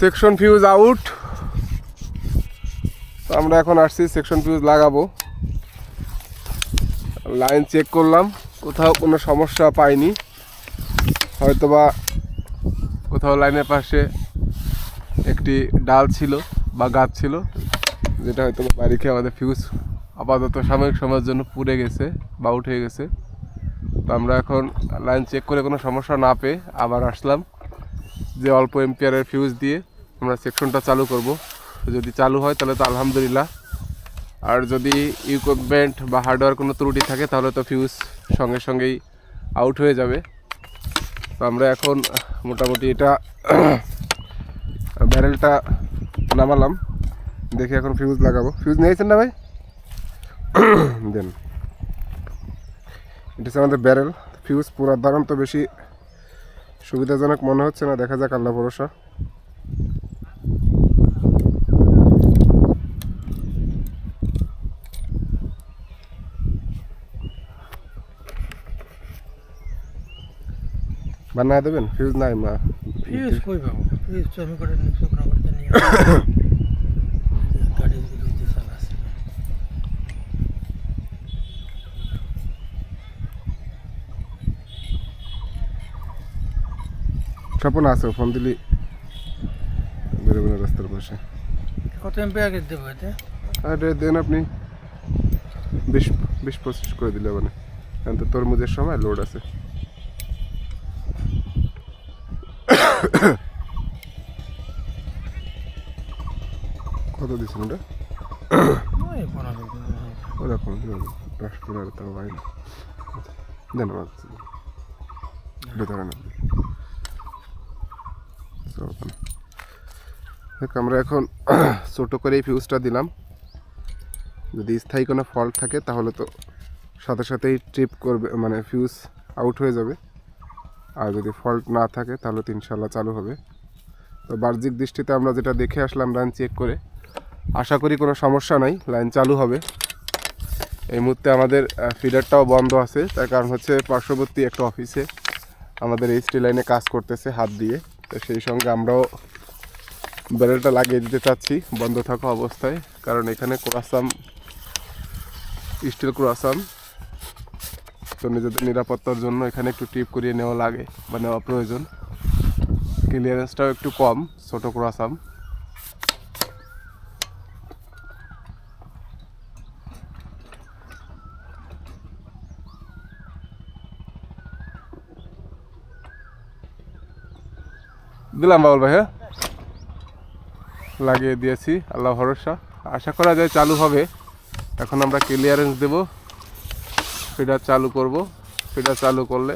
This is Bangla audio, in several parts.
সেকশন ফিউজ আউট আমরা এখন আসছি সেকশন ফিউজ লাগাবো। লাইন চেক করলাম, কোথাও কোনো সমস্যা পাইনি। হয়তোবা কোথাও লাইনের পাশে একটি ডাল ছিল বা গাছ ছিল, যেটা হয়তো বাড়ি খেয়ে আমাদের ফিউজ আপাতত সাময়িক সময়ের জন্য পুড়ে গেছে বা উঠে গেছে। তো আমরা এখন লাইন চেক করে কোনো সমস্যা না পেয়ে আবার আসলাম, যে অল্প এম্পিয়ারের ফিউজ দিয়ে। আমরা সেকশনটা চালু করব। যদি চালু হয় তাহলে তো আলহামদুলিল্লাহ। আর যদি ইকুইপমেন্ট বা হার্ডওয়্যার কোনো ত্রুটি থাকে তাহলে তো ফিউজ সঙ্গে সঙ্গেই আউট হয়ে যাবে। তো আমরা এখন মোটামুটি এটা ব্যারেলটা নামালাম। দেখে এখন ফিউজ লাগাবো। ফিউজ নিয়েছেন না ভাই? দেন। এটা হচ্ছে আমাদের ব্যারেল ফিউজ পুরো দাঁড়ান তো বেশি সুবিধাজনক মনে হচ্ছে না। দেখা যাক, আল্লাহ ভরসা। বানায় দেবেন? ফিউজ নাই মা। ফিউজ কই পাবো? ফিউজ তো আমি করে শুকনো করতে নিয়ে স্বপন আছে ফোন দিলি। বেরোবেন রাস্তার পাশে। কত এমপি আগে দেবো এতে? আর দেন আপনি। বিশ বিশ পঁচিশ করে দিলে মানে কারণ তো তরমুজের সময় লোড আছে। কত দিচ্ছেন ওটা? দিন দশ পনেরো তাও হয় না। দেন আমার কাছে ধরেন দেখ আমরা এখন ছোটো করে এই ফিউজটা দিলাম। যদি স্থায়ী কোনো ফল্ট থাকে তাহলে তো সাথে সাথেই ট্রিপ করবে মানে ফিউজ আউট হয়ে যাবে। আর যদি ফল্ট না থাকে, তাহলে তো ইনশাল্লাহ চালু হবে। তো বাহ্যিক দৃষ্টিতে আমরা যেটা দেখে আসলাম লাইন চেক করে। আশা করি কোনো সমস্যা নাই লাইন চালু হবে। এই মুহূর্তে আমাদের ফিডারটাও বন্ধ আছে। তার কারণ হচ্ছে পার্শ্ববর্তী একটা অফিসে আমাদের এই স্টিল লাইনে কাজ করতেছে হাত দিয়ে। তো সেই সঙ্গে আমরাও ব্যারেলটা লাগিয়ে দিতে চাচ্ছি, বন্ধ থাকা অবস্থায়। কারণ এখানে ক্রোয়াসাম স্টিল ক্রোয়াসাম তো নিজেদের নিরাপত্তার জন্য এখানে একটু টিপ করিয়ে নেওয়া লাগে, বা নেওয়া প্রয়োজন। ক্লিয়ারেন্সটাও একটু কম, ছোটো ক্রোয়াসাম দিলাম বাবুল ভাই হ্যাঁ? লাগিয়ে দিয়েছি, আল্লাহ ভরসা। আশা করা যায় চালু হবে। এখন আমরা ক্লিয়ারেন্স দেব। ফিডার চালু করব। ফিডার চালু করলে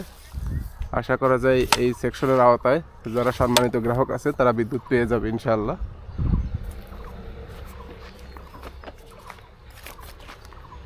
আশা করা যায় এই সেকশনের আওতায় যারা সম্মানিত গ্রাহক আছে, তারা বিদ্যুৎ পেয়ে যাবে, ইনশাআল্লাহ।